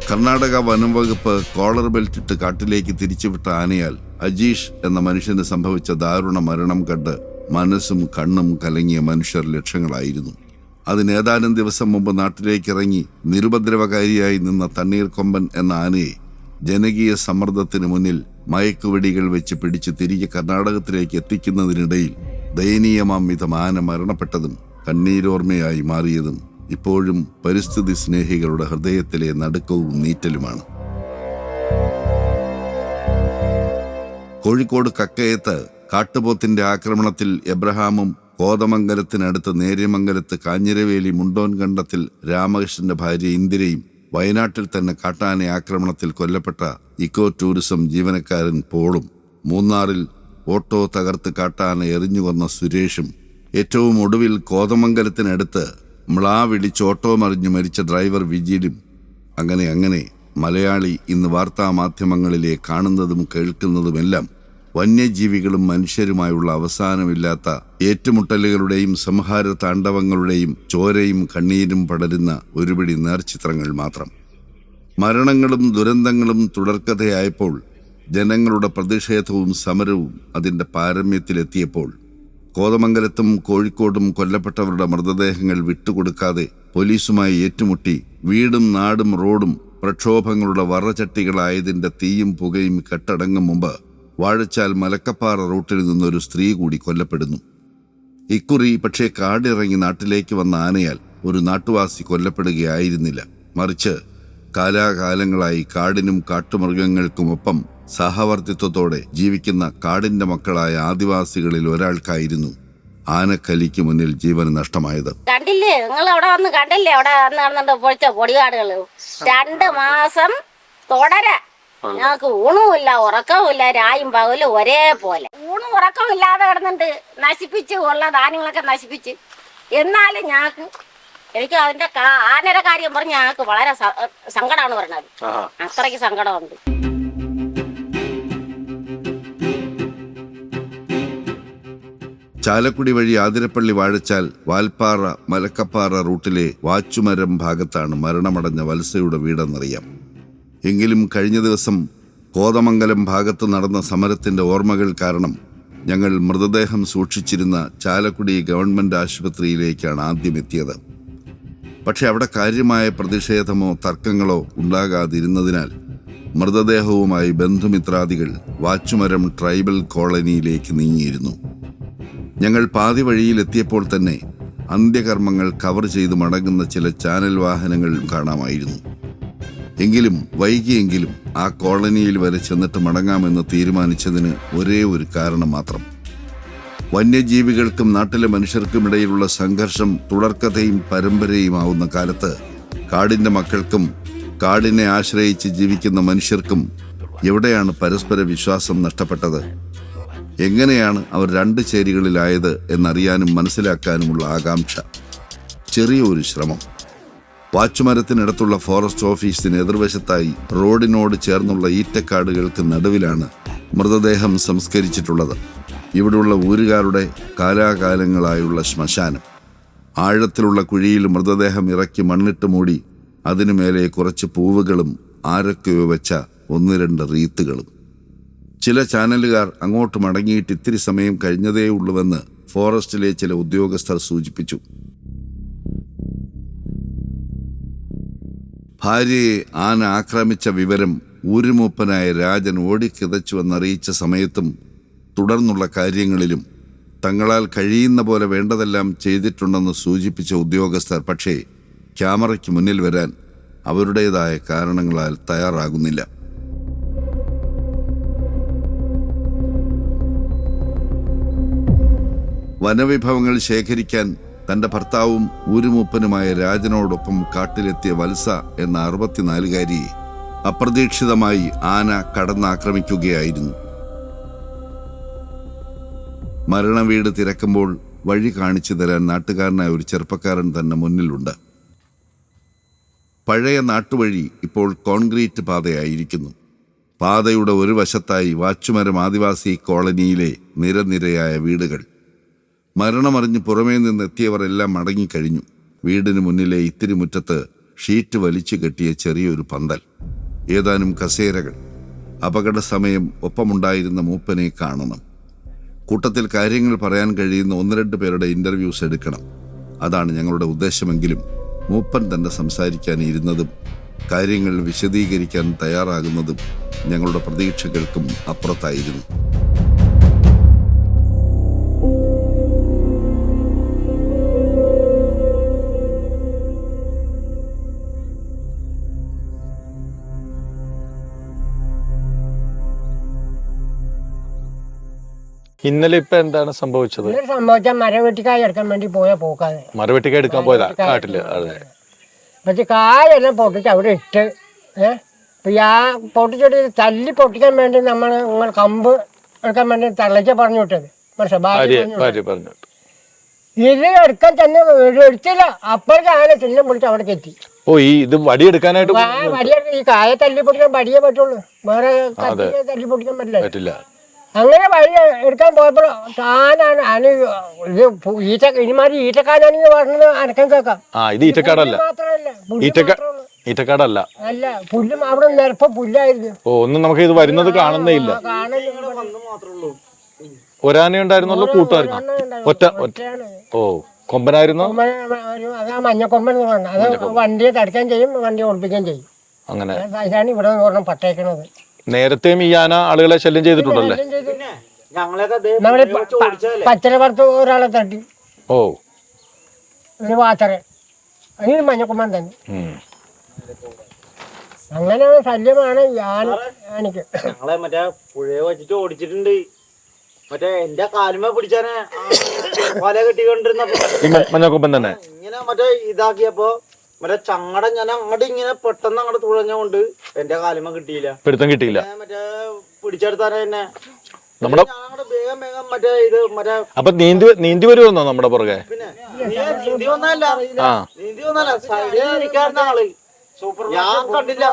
കർണാടക വനം വകുപ്പ് കോളർ ബെൽറ്റ് ഇട്ട് കാട്ടിലേക്ക് തിരിച്ചുവിട്ട ആനയാൽ അജീഷ് എന്ന മനുഷ്യന് സംഭവിച്ച ദാരുണ മരണം കണ്ട് മനസ്സും കണ്ണും കലങ്ങിയ മനുഷ്യർ ലക്ഷങ്ങളായിരുന്നു. അതിന് ഏതാനും ദിവസം മുമ്പ് നാട്ടിലേക്ക് ഇറങ്ങി നിരുപദ്രവകാരിയായി നിന്ന തണ്ണീർക്കൊമ്പൻ എന്ന ആനയെ ജനകീയ സമ്മർദ്ദത്തിന് മുന്നിൽ മയക്കുവെടികൾ വെച്ച് പിടിച്ച് തിരികെ കർണാടകത്തിലേക്ക് എത്തിക്കുന്നതിനിടയിൽ ദയനീയമാം വിധം ആന മരണപ്പെട്ടതും കണ്ണീരോർമ്മയായി മാറിയതും ഇപ്പോഴും പരിസ്ഥിതി സ്നേഹികളുടെ ഹൃദയത്തിലെ നടുക്കവും നീറ്റലുമാണ്. കോഴിക്കോട് കക്കയത്ത് കാട്ടുപോത്തിന്റെ ആക്രമണത്തിൽ എബ്രഹാമും കോതമംഗലത്തിനടുത്ത് നേര്യമംഗലത്ത് കാഞ്ഞിരവേലി മുണ്ടോൻ കണ്ടത്തിൽ രാമകൃഷ്ണന്റെ ഭാര്യ ഇന്ദിരയും വയനാട്ടിൽ തന്നെ കാട്ടാന ആക്രമണത്തിൽ കൊല്ലപ്പെട്ട ഇക്കോ ടൂറിസം ജീവനക്കാരൻ പോളും മൂന്നാറിൽ ഓട്ടോ തകർത്ത് കാട്ടാന എറിഞ്ഞുകൊന്ന സുരേഷും ഏറ്റവും ഒടുവിൽ കോതമംഗലത്തിനടുത്ത് മ്ലാവിടിച്ച് ഓട്ടോ മറിഞ്ഞു മരിച്ച ഡ്രൈവർ വിജീലും അങ്ങനെ അങ്ങനെ മലയാളി ഇന്ന് വാർത്താ മാധ്യമങ്ങളിലെ കാണുന്നതും കേൾക്കുന്നതുമെല്ലാം വന്യജീവികളും മനുഷ്യരുമായുള്ള അവസാനമില്ലാത്ത ഏറ്റുമുട്ടലുകളുടെയും സംഹാര താണ്ഡവങ്ങളുടെയും ചോരയും കണ്ണീരും പടരുന്ന ഒരുപിടി നേർചിത്രങ്ങൾ മാത്രം. മരണങ്ങളും ദുരന്തങ്ങളും തുടർക്കഥയായപ്പോൾ ജനങ്ങളുടെ പ്രതിഷേധവും സമരവും അതിന്റെ പാരമ്യത്തിലെത്തിയപ്പോൾ കോതമംഗലത്തും കോഴിക്കോടും കൊല്ലപ്പെട്ടവരുടെ മൃതദേഹങ്ങൾ വിട്ടുകൊടുക്കാതെ പോലീസുമായി ഏറ്റുമുട്ടി വീടും നാടും റോഡും പ്രക്ഷോഭങ്ങളുടെ വറചട്ടികളായതിന്റെ തീയും പുകയും കെട്ടടങ്ങും മുമ്പ് വാഴച്ചാൽ മലക്കപ്പാറ റൂട്ടിൽ നിന്നൊരു സ്ത്രീ കൂടി കൊല്ലപ്പെടുന്നു. ഇക്കുറി പക്ഷേ കാടിറങ്ങി നാട്ടിലേക്ക് വന്ന ആനയാൽ ഒരു നാട്ടുവാസി കൊല്ലപ്പെടുകയായിരുന്നില്ല. മറിച്ച് കാലാകാലങ്ങളായി കാടിനും കാട്ടുമൃഗങ്ങൾക്കുമൊപ്പം സഹവർത്തിത്വത്തോടെ ജീവിക്കുന്ന കാടിന്റെ മക്കളായ ആദിവാസികളിൽ ഒരാൾക്കായിരുന്നു ആനക്കലിക്ക് മുന്നിൽ ജീവൻ നഷ്ടമായത്. കണ്ടില്ലേ? നിങ്ങൾ അവിടെ വന്ന് കണ്ടില്ലേ? അവിടെ വന്ന് നടന്നിട്ട് പൊളിച്ച പൊടികാടുകൾ രണ്ട് മാസം തുടര. ഞങ്ങൾക്ക് ഊണുമില്ല ഉറക്കവുമില്ല രായും പകലും ഒരേപോലെ. ഊണും ഉറക്കവും ഇല്ലാതെ കിടന്നിട്ട് നശിപ്പിച്ച് ഉള്ള ധാന്യങ്ങളൊക്കെ നശിപ്പിച്ച്. എന്നാലും ഞങ്ങൾക്ക് എനിക്ക് അതിന്റെ ആനര ആനയുടെ കാര്യം പറഞ്ഞ് ഞങ്ങൾക്ക് വളരെ സങ്കടമാണ് പറഞ്ഞത്. അത്രയ്ക്ക് സങ്കടമുണ്ട്. ചാലക്കുടി വഴി ആതിരപ്പള്ളി വാഴച്ചാൽ വാൽപ്പാറ മലക്കപ്പാറ റൂട്ടിലെ വാച്ചുമരം ഭാഗത്താണ് മരണമടഞ്ഞ വത്സയുടെ വീടെന്നറിയാം. എങ്കിലും കഴിഞ്ഞ ദിവസം കോതമംഗലം ഭാഗത്ത് നടന്ന സമരത്തിന്റെ ഓർമ്മകൾ കാരണം ഞങ്ങൾ മൃതദേഹം സൂക്ഷിച്ചിരുന്ന ചാലക്കുടി ഗവൺമെന്റ് ആശുപത്രിയിലേക്കാണ് ആദ്യം എത്തിയത്. പക്ഷേ അവിടെ കാര്യമായ പ്രതിഷേധമോ തർക്കങ്ങളോ ഉണ്ടാകാതിരുന്നതിനാൽ മൃതദേഹവുമായി ബന്ധുമിത്രാദികൾ വാച്ചുമരം ട്രൈബൽ കോളനിയിലേക്ക് നീങ്ങിയിരുന്നു. ഞങ്ങൾ പാതി വഴിയിലെത്തിയപ്പോൾ തന്നെ അന്ത്യകർമ്മങ്ങൾ കവർ ചെയ്ത് മടങ്ങുന്ന ചില ചാനൽ വാഹനങ്ങൾ കാണാമായിരുന്നു. എങ്കിലും വൈകിയെങ്കിലും ആ കോളനിയിൽ വരെ ചെന്നിട്ട് മടങ്ങാമെന്ന് തീരുമാനിച്ചതിന് ഒരേ ഒരു കാരണം മാത്രം. വന്യജീവികൾക്കും നാട്ടിലെ മനുഷ്യർക്കുമിടയിലുള്ള സംഘർഷം തുടർക്കഥയും പരമ്പരയുമാവുന്ന കാലത്ത് കാടിന്റെ മക്കൾക്കും കാടിനെ ആശ്രയിച്ച് ജീവിക്കുന്ന മനുഷ്യർക്കും എവിടെയാണ് പരസ്പര വിശ്വാസം നഷ്ടപ്പെട്ടത്? എങ്ങനെയാണ് അവർ രണ്ട് ചേരികളിലായത് എന്നറിയാനും മനസ്സിലാക്കാനുമുള്ള ആകാംക്ഷ. ചെറിയ ഒരു ശ്രമം. വാച്ചുമരത്തിനടുത്തുള്ള ഫോറസ്റ്റ് ഓഫീസിന് എതിർവശത്തായി റോഡിനോട് ചേർന്നുള്ള ഈറ്റക്കാടുകൾക്ക് നടുവിലാണ് മൃതദേഹം സംസ്കരിച്ചിട്ടുള്ളത്. ഇവിടെയുള്ള ഊരുകാരുടെ കാലാകാലങ്ങളായുള്ള ശ്മശാനം. ആഴത്തിലുള്ള കുഴിയിൽ മൃതദേഹം ഇറക്കി മണ്ണിട്ട് മൂടി അതിനു മേലെ കുറച്ച് പൂവുകളും ആരൊക്കെയോ വെച്ച ഒന്ന് രണ്ട് റീത്തുകളും. ചില ചാനലുകാർ അങ്ങോട്ട് മടങ്ങിയിട്ട് ഇത്തിരി സമയം കഴിഞ്ഞതേ ഉള്ളൂവെന്ന് ഫോറസ്റ്റിലെ ചില ഉദ്യോഗസ്ഥർ സൂചിപ്പിച്ചു. ഭാര്യയെ ആന ആക്രമിച്ച വിവരം ഊരുമൂപ്പനായ രാജൻ ഓടിക്കിതച്ചുവെന്നറിയിച്ച സമയത്തും തുടർന്നുള്ള കാര്യങ്ങളിലും തങ്ങളാൽ കഴിയുന്ന പോലെ വേണ്ടതെല്ലാം ചെയ്തിട്ടുണ്ടെന്ന് സൂചിപ്പിച്ച ഉദ്യോഗസ്ഥർ പക്ഷേ ക്യാമറയ്ക്ക് മുന്നിൽ വരാൻ അവരുടേതായ കാരണങ്ങളാൽ തയ്യാറാകുന്നില്ല. വനവിഭവങ്ങൾ ശേഖരിക്കാൻ തന്റെ ഭർത്താവും ഊരുമൂപ്പനുമായ രാജനോടൊപ്പം കാട്ടിലെത്തിയ വത്സ എന്ന അറുപത്തിനാലുകാരിയെ അപ്രതീക്ഷിതമായി ആന കടന്നാക്രമിക്കുകയായിരുന്നു. മരണവീട് തിരക്കുമ്പോൾ വഴി കാണിച്ചു തരാൻ നാട്ടുകാരനായ ഒരു ചെറുപ്പക്കാരൻ തന്നെ മുന്നിലുണ്ട്. പഴയ നാട്ടുവഴി ഇപ്പോൾ കോൺക്രീറ്റ് പാതയായിരിക്കുന്നു. പാതയുടെ ഒരു വശത്തായി വാച്ചുമരം ആദിവാസി കോളനിയിലെ നിരനിരയായ വീടുകൾ. മരണമറിഞ്ഞ് പുറമേ നിന്നെത്തിയവർ എല്ലാം മടങ്ങിക്കഴിഞ്ഞു. വീടിന് മുന്നിലെ ഇത്തിരി മുറ്റത്ത് ഷീറ്റ് വലിച്ചു കെട്ടിയ ചെറിയൊരു പന്തൽ. ഏതാനും കസേരകൾ. അപകട സമയം ഒപ്പമുണ്ടായിരുന്ന മൂപ്പനെ കാണണം. കൂട്ടത്തിൽ കാര്യങ്ങൾ പറയാൻ കഴിയുന്ന ഒന്ന് രണ്ട് പേരുടെ ഇന്റർവ്യൂസ് എടുക്കണം. അതാണ് ഞങ്ങളുടെ ഉദ്ദേശമെങ്കിലും മൂപ്പൻ തന്നെ സംസാരിക്കാൻ ഇരുന്നതും കാര്യങ്ങൾ വിശദീകരിക്കാൻ തയ്യാറാകുന്നതും ഞങ്ങളുടെ പ്രതീക്ഷകൾക്കും അപ്പുറത്തായിരുന്നു. ഇന്നലെ ഇപ്പൊ എന്താണ് സംഭവിച്ചത്? സംഭവിച്ച മരം വെട്ടിക്കായ എടുക്കാൻ വേണ്ടി പോയ പോക്കാതെ മരവെട്ടിക്കായ എടുക്കാൻ പോയതാ? കാട്ടിൽ അതെ. പക്ഷെ കായെല്ലാം പൊട്ടിച്ച് അവിടെ ഇട്ട് ഏഹ് ആ പൊട്ടിച്ചിട്ട് തല്ലി പൊട്ടിക്കാൻ വേണ്ടി നമ്മൾ നിങ്ങൾ കമ്പ് എടുക്കാൻ വേണ്ടി തള്ളച്ച പറഞ്ഞു വിട്ടത്. പക്ഷെ പറഞ്ഞു ഇത് എടുക്കാൻ തന്നെ എടുത്തില്ല. അപ്പോഴേക്ക് ആന ചിഹ്നം പിടിച്ച് അവിടെ എത്തി ഓ ഈ ഇത് വടി എടുക്കാനായിട്ട് ആ വടിയെടുത്ത് ഈ കായ തല്ലി പൊട്ടിക്കാൻ വടിയേ പറ്റുള്ളൂ. വേറെ തല്ലി പൊട്ടിക്കാൻ പറ്റില്ല. അങ്ങനെ വഴി എടുക്കാൻ പോയപ്പോൾ താനാണ് അനു ഇത് ഈറ്റ ഇനിമാതിരി ഈറ്റക്കാരാണെങ്കിൽ പറഞ്ഞത് അനക്കം കേൾക്കാം. ആ ഇത് ഈറ്റക്കാടല്ല. മാത്രമല്ല പുല്ല് ഈറ്റക്ക മാത്രമേ ഉള്ളൂ. ഈറ്റക്കാടല്ല. അല്ല പുല്ലും അവിടെ നിരപ്പം പുല്ലായിരുന്നു. ഓ ഒന്നും നമുക്ക് ഇത് വരുന്നത് കാണുന്നേ ഇല്ല. ഒരാനെ ഉണ്ടായിരുന്നുള്ള കൂട്ടായിരുന്നു ഒറ്റ ഒറ്റ ഓ കൊമ്പനായിരുന്നോ? ആ മഞ്ഞക്കൊമ്പൻ എന്ന് പറഞ്ഞത്. അത് വണ്ടിയെ തടിക്കാൻ ചെയ്യും വണ്ടിയെ ഒളിപ്പിക്കുകയും ചെയ്യും. അങ്ങനെ. ഇവിടെ ഒരെണ്ണം പട്ടേക്കണത്. നേരത്തെയും ഈ ആന ആളുകളെ ശല്യം ചെയ്തിട്ടുണ്ടല്ലേ നമ്മൾ പച്ചര പുറത്ത് ഒരാളെ തട്ടി ഓ ഒരു അതിന് മഞ്ഞക്കൊമ്പൻ തന്നെ ഉം. അങ്ങനെ ശല്യമാണ് ഈ ആന ആനയ്ക്ക് ഞങ്ങളെ മറ്റേ പുഴയെ വെച്ചിട്ട് ഓടിച്ചിട്ടുണ്ട് മറ്റേ എന്റെ കാലുമേ പിടിച്ചാനെ വല കെട്ടിക്കൊണ്ടിരുന്നപ്പോ ഈ മ- മഞ്ഞക്കൊമ്പൻ തന്നെ ഇങ്ങനെ മറ്റേ ഇതാക്കിയപ്പോ മറ്റേ ചങ്ങട ഞാൻ അങ്ങോട്ട് ഇങ്ങനെ പെട്ടെന്ന് അങ്ങോട്ട് തുഴഞ്ഞോണ്ട് എന്റെ കാലിമ കിട്ടിയില്ല. പിടുത്തം കിട്ടിയില്ല. ഞാൻ മറ്റേ പിടിച്ചെടുത്താനെ തന്നെ നമ്മുടെ ഞാൻ അങ്ങോട്ട് വേഗം വേഗം മറ്റേ ഇത് മറ്റേ അപ്പൊ നീന്തി നീന്തി വരുമെന്നോ നമ്മുടെ പുറകെ? പിന്നെ നീ നീന്തി വന്നല്ല ആ. നീന്തി വന്നല്ല സൈഡിൽ ഇരിക്കാറുന്ന ആൾ. സൂപ്പർ ഞാൻ കണ്ടില്ല.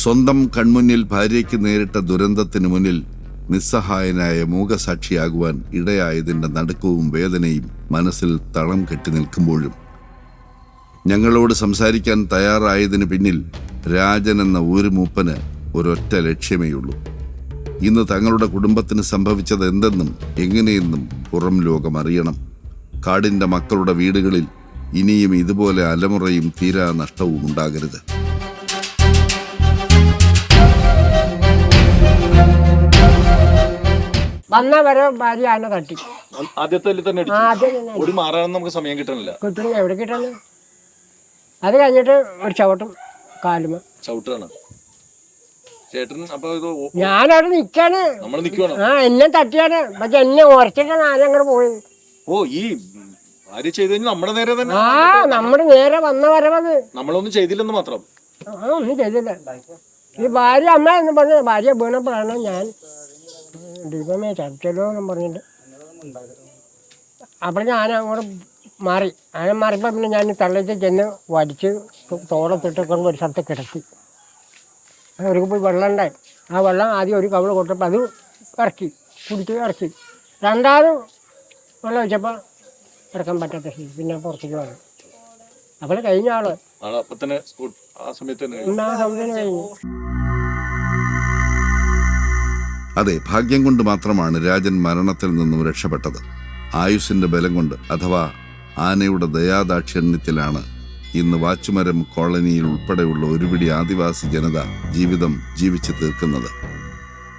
സ്വന്തം കൺമുന്നിൽ ഭാര്യയ്ക്ക് നേരിട്ട ദുരന്തത്തിന് മുന്നിൽ നിസ്സഹായനായ മൂകസാക്ഷിയാകുവാൻ ഇടയായതിന്റെ നടുക്കവും വേദനയും മനസ്സിൽ തളം കെട്ടി നിൽക്കുമ്പോഴും. ഞങ്ങളോട് സംസാരിക്കാൻ തയ്യാറായതിന് പിന്നിൽ രാജൻ എന്ന ഒരു മൂപ്പന് ഒരൊറ്റ ലക്ഷ്യമേയുള്ളൂ. ഇന്ന് തങ്ങളുടെ കുടുംബത്തിന് സംഭവിച്ചത് എന്തെന്നും എങ്ങനെയെന്നും പുറം ലോകം അറിയണം. കാടിന്റെ മക്കളുടെ വീടുകളിൽ ഇനിയും ഇതുപോലെ അലമുറയും തീരാ നഷ്ടവും ഉണ്ടാകരുത്. വന്ന വരെ ഭാര്യ ആന തട്ടി. ആദ്യത്തെ തന്നെ ആ, ആദ്യം തന്നെ ഓടി മാറാനൊന്നും നമുക്ക് സമയം കിട്ടണില്ല. കിട്ടുന്നു എവിടെ കിട്ടുന്നു അത് കഴിഞ്ഞിട്ട് ഒരു ചവിട്ടും കാലുമ ചവിട്ടാണ്. ചേട്ടൻ അപ്പൊ ഇത് ഓ- ഞാനവിടെ നിൽക്കാണ് നമ്മൾ നിക്കുവാണോ? ആ എന്നെ തട്ടിയാണ്. പക്ഷെ എന്നെ ഉറച്ചിട്ടാണ് ആന അങ്ങോട്ട് പോയത് ഓ ഈ ഭാര്യ ചെയ്ത് കഴിഞ്ഞാൽ നമ്മുടെ നേരെ തന്നെ ആ നമ്മുടെ നേരെ വന്ന വരവത് നമ്മളൊന്നും ചെയ്തില്ലെന്ന് മാത്രം. ആ ഒന്നും ചെയ്തില്ല. ഈ ഭാര്യ അമ്മ എന്ന് പറഞ്ഞ ഭാര്യ വീണപ്പോഴാണ് ഞാൻ ചർച്ചലോ എന്നും പറഞ്ഞിട്ട്. അപ്പോൾ ഞാൻ അങ്ങോട്ട് മാറി. അങ്ങനെ മാറിയപ്പോൾ പിന്നെ ഞാൻ തള്ളത്തിൽ ചെന്ന് വടിച്ച് തോളത്തിട്ട് കൊണ്ട് ഒരു സ്ഥലത്ത് കിടത്തി. അവർക്ക് പോയി വെള്ളം ഉണ്ടായി. ആ വെള്ളം ആദ്യം ഒരു കവൾ കൊടുത്തപ്പോൾ അത് ഇറക്കി കുടിച്ച് ഇറക്കി. രണ്ടാമത് വെള്ളം വെച്ചപ്പോൾ ഇറക്കാൻ പറ്റാത്ത സ്ഥിതി. പിന്നെ പുറത്തേക്ക് വന്നു. അപ്പോൾ കഴിഞ്ഞ ആൾ. ആ സമയത്ത് കഴിഞ്ഞു. അതെ ഭാഗ്യം കൊണ്ട് മാത്രമാണ് രാജൻ മരണത്തിൽ നിന്നും രക്ഷപ്പെട്ടത്. ആയുസിന്റെ ബലം കൊണ്ട് അഥവാ ആനയുടെ ദയാദാക്ഷിണ്യത്തിലാണ് ഇന്ന് വാച്ചുമരം കോളനിയിൽ ഉൾപ്പെടെയുള്ള ഒരുപിടി ആദിവാസി ജനത ജീവിതം ജീവിച്ചു തീർക്കുന്നത്.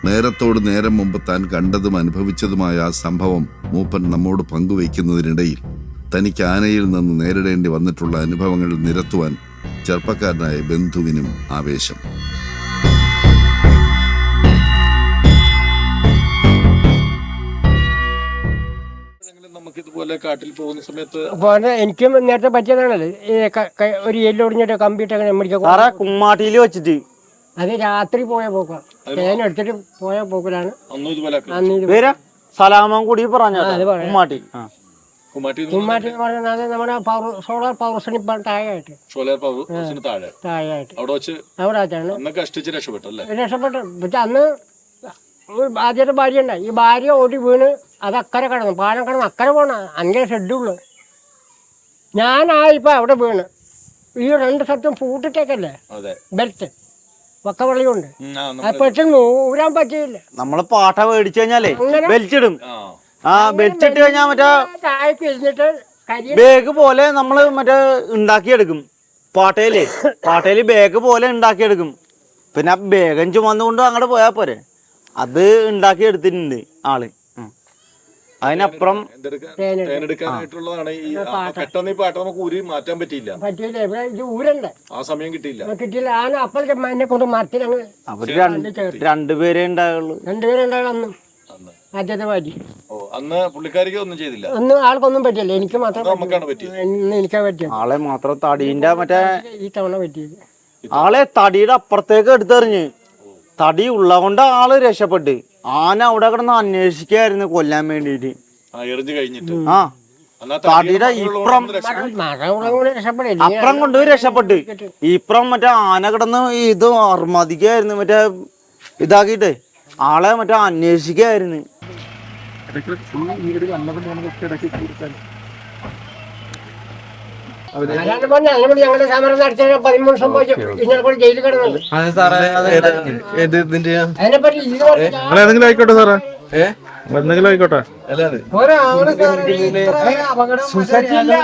നേരത്തോട് നേരം മുമ്പ് താൻ കണ്ടതും അനുഭവിച്ചതുമായ ആ സംഭവം മൂപ്പൻ നമ്മോട് പങ്കുവയ്ക്കുന്നതിനിടയിൽ തനിക്ക് ആനയിൽ നിന്ന് നേരിടേണ്ടി വന്നിട്ടുള്ള അനുഭവങ്ങൾ നിരത്തുവാൻ ചെറുപ്പക്കാരനായ ബന്ധുവിനും ആവേശം. ഇതുപോലെ കാട്ടിൽ പോകുന്ന സമയത്ത് അപ്പോൾ എനിക്കും നേരത്തെ പറ്റിയതാണല്ലോ. ഈ ക- ക- ഒരു എല്ല് ഒടിഞ്ഞിട്ട് കമ്പ്യൂട്ടർ അങ്ങനെ മേടിക്കാൻ സാറേ കുമ്മാട്ടിയിൽ വെച്ചിട്ട്. അത് രാത്രി പോയ പോക്കാണ് തേൻ എടുത്തിട്ട് പോയ പോക്കിലാണ്. അന്നും ഇതുപോലെ അന്ന് ഇത് പേര്? സലാമം കൂടി പറഞ്ഞ അത് പറയാം. കുമ്മാട്ടി. ആ. കുമ്മാട്ടി കുമ്മാട്ടി എന്ന് പറയുന്നത് നമ്മുടെ പവർ സോളാർ പവർ സ്റ്റേഷൻ താഴെയായിട്ട്. ഷോലാർ പവർ ഹൗസിന് താഴെ. താഴെയായിട്ട്. അവിടെ വെച്ച് അവിടെ വെച്ചാണ്. അന്ന് കഷ്ടിച്ച് രക്ഷപ്പെട്ടു അല്ലേ? രക്ഷപ്പെട്ടു. പക്ഷെ അന്ന് ആദ്യത്തെ ഭാര്യ ഉണ്ടായി ഈ ഭാര്യ ഓടി വീണ് അത് അക്കരെ കിടന്നു. പാലം കിടന്ന് അക്കരെ പോണ അങ്ങനെ ഷെഡ്യൂൾ. ഞാനായിപ്പോൾ അവിടെ വീണ്. ഈ രണ്ട് സ്ഥലത്തും പൂട്ടിട്ടേക്കല്ലേ? ബെൽറ്റ് വക്കവളിയുണ്ട് നൂരാൻ പെട്ടെന്ന് ഊരാൻ പറ്റിയില്ല. നമ്മൾ പാട്ട മേടിച്ചു കഴിഞ്ഞാലേ ബെൽറ്റ് ബെൽറ്റിടും ആ. ബെൽറ്റ് ഇട്ട് കഴിഞ്ഞാൽ മറ്റേ താഴേക്ക് ഇരുന്നിട്ട് ബാഗ് പോലെ നമ്മൾ മറ്റേ ഉണ്ടാക്കിയെടുക്കും. പാട്ടയിൽ <coughs> പാട്ടയിൽ ബാഗ് പോലെ ഉണ്ടാക്കിയെടുക്കും. പിന്നെ ആ ബാഗം ചുമന്നുകൊണ്ട് അങ്ങോട്ട് പോയാൽ പോരെ. അത് ഉണ്ടാക്കി എടുത്തിട്ടുണ്ട് ആൾ അതിനപ്പുറം. തേനെടുക്കാനായിട്ടുള്ളതാണ് ഈ ആ, പെട്ടെന്ന് ഈ പാട്ട് നമുക്ക് ഊരി മാറ്റാൻ പറ്റിയില്ല. പറ്റിയില്ല ഇവിടെ ഇത് ഊരണ്ടേ. ആ സമയം കിട്ടിയില്ല. കിട്ടിയില്ല. ആന അപ്പോഴത്തെ എന്നെ കൊണ്ട് മരത്തിൽ അങ്ങ് അവർ രണ്ട് രണ്ടുപേരേ ഉണ്ടായുള്ളൂ രണ്ടുപേരുണ്ടാകും അന്ന്. അന്ന്. ആദ്യത്തെ അന്ന് പുള്ളിക്കാരിക്ക് ഒന്നും ചെയ്തില്ല. ഒന്നും ആൾക്കൊന്നും പറ്റില്ല എനിക്ക് മാത്രം അത് നമുക്കാണ് പറ്റിയത്. എനിക്കാ പറ്റിയത്. ആളെ മാത്രം തടീന്റെ മറ്റേ ഈ തവണ പറ്റിയത്. ആളെ തടിയുടെ അപ്പുറത്തേക്ക് എടുത്തെറിഞ്ഞ്. തടി ഉള്ളതുകൊണ്ട് ആൾ രക്ഷപ്പെട്ട്. ആന അവിടെ കിടന്ന് അന്വേഷിക്കായിരുന്നു കൊല്ലാൻ വേണ്ടിട്ട് ആ തടിയുടെ ഇപ്പുറം അപ്പുറം കൊണ്ടുപോയി രക്ഷപ്പെട്ട്. ഇപ്പുറം മറ്റേ ആന കിടന്ന് ഇത് അർമതിക്കായിരുന്നു മറ്റേ ഇതാക്കിട്ട് ആളെ മറ്റേ അന്വേഷിക്കായിരുന്നു. പറഞ്ഞ അങ്ങനെ ഞങ്ങളുടെ സമരം നടത്തിയ പതിമൂന്ന് സംഭവിച്ചു ഇന്നലെ കൂടി ജയിലിൽ കിടന്നത്. അതിനെപ്പറ്റി ഇത് പറഞ്ഞ എന്തെങ്കിലും ആയിക്കോട്ടെ സാറേ. എന്തെങ്കിലും ആയിക്കോട്ടെ. ഒരാൾ സാറേ ഇത്ര അപകടം പറ്റിയില്ല.